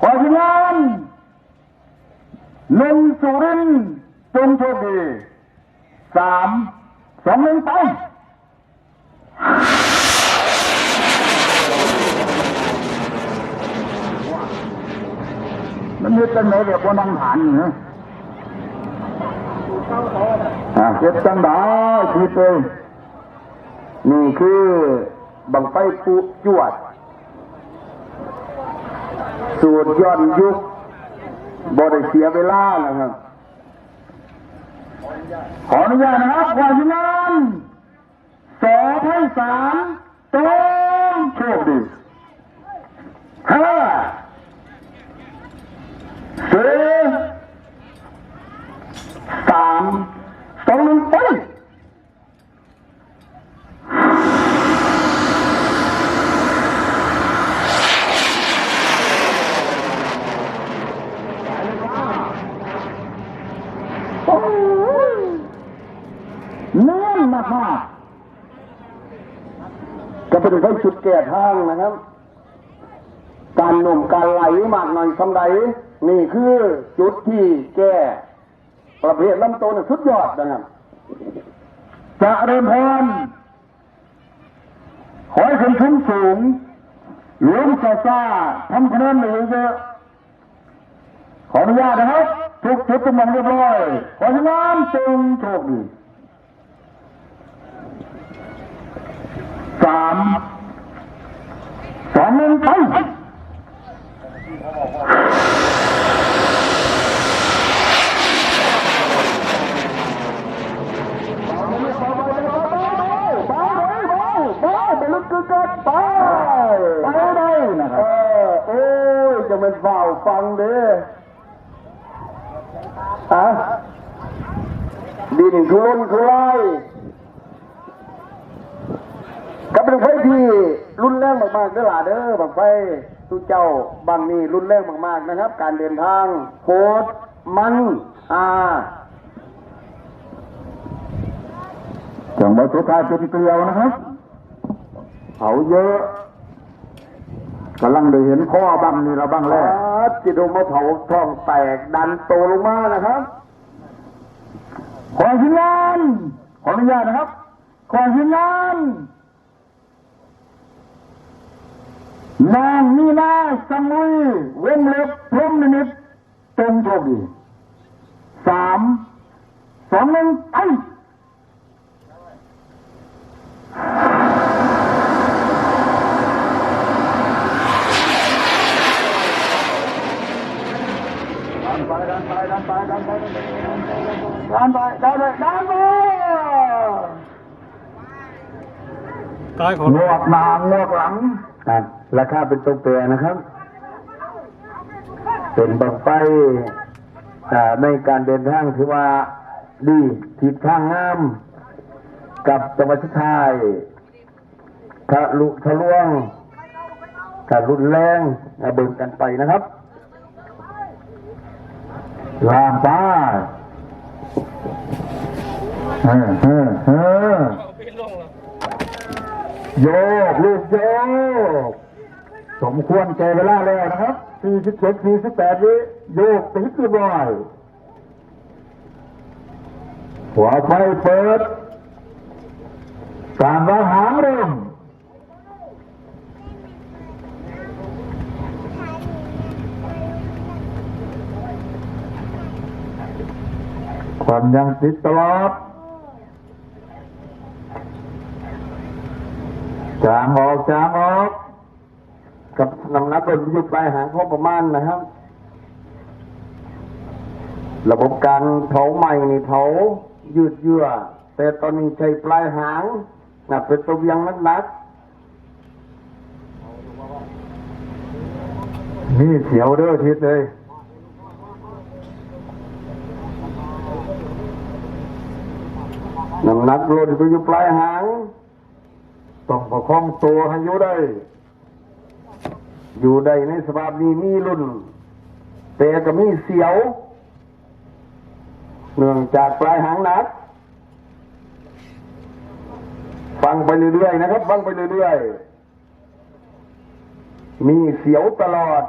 ขอทีมงานหนึ่งสุรินจงโชคดีสามสองหนึ่งไปมันยึดกันไหนเดี๋ยวบนนังฐานอยู่นะอ่าเก็บจังได้คิดเลยนี่คือบังไฟปุจวด สูตรย้อนยุคบริเสียเวลานะครับ ขออนุญาตนะครับวาชิงานสอไพศาลต้องโชคดีห้าสี่ามสองหนึ่งไป โอ้ยเนื่อนมากๆจะเป็นใช้ชุดแก่ทางนะครับ การหนุ่มการไหลมากหน่อยสำไรนี่คือจุดที่แก้ ประเภทลำโตนสุดยอดนะครับจะเริ่มพรขอให้ขึ้นทุนสูงหลวงซาซาทำคะแนนเหลือเยอะขออนุญาตนะครับ จุดทุกมันเรียบร้อยขอให้น้ำจงโชคดีสามสองหนึ่งไปไปได้นะครับโอ้ยจะเป็นเฝ้าฟังเด้อ อฮะดินทุรนทุรายก็เป็นไฟที่รุนแรงมากๆเด้อหล่ะเด้อบางไฟทุกเจ้าบางนี่รุนแรงมากๆนะครับ การเดินทางโหดมันอ่าจังหวัดสุดท้ายเป็นเกลียวนะครับเผาเยอะ กำลังได้เห็นข้อบ้างนี่เราบ้างแล้วจิตดมมาเผาท้องแตกดันโตลงมานะครับ ขอทีมงานขออนุญาตนะครับ ขอทีมงานนางนีนาสังลุยเว้นเล็บพรหมนิมิตตรงโชคดีสามสองหนึ่งไป ดัน ไปดันไปดันไปดันไปดันไปดันไปดันไปดันไปกายของงวกหน้างวกหลังราคาเป็นตัวแปรนะครับ เป็นบังไฟอ่าในการเดินทางถือว่าดีทิศทางงาม กับจังหวัดสุดท้ายทะลุทะลวงถ้ารุนแรงอะเบิ่งกันไปนะครับ ลามป้าเฮ้เฮ้เฮ้โยกลูกโยก สมควรแก่เวลาแล้วนะครับ47 48วิโยกติดเรียบร้อยหัวไฟเปิดการวางหางเริ่ม ความยังติดตลอดจางออกจางออก กับนำหนักเป็นยุบปลายหางพอประมาณนะครับ ระบบการเผาใหม่นี่เผายืดเยื้อแต่ตอนนี้ใช้ปลายหางนะเป็นตัวเวียงนักนี่เสียวเด้อทิศเลย น้ำหนักลดไปอยู่ปลายหาง ต้องประคองตัวให้อยู่ได้ อยู่ได้ในสภาพนี้มีรุ่น แต่ก็มีเสียว เนื่องจากปลายหางหนัก ฟังไปเรื่อยๆนะครับ ฟังไปเรื่อยๆ มีเสียวตลอด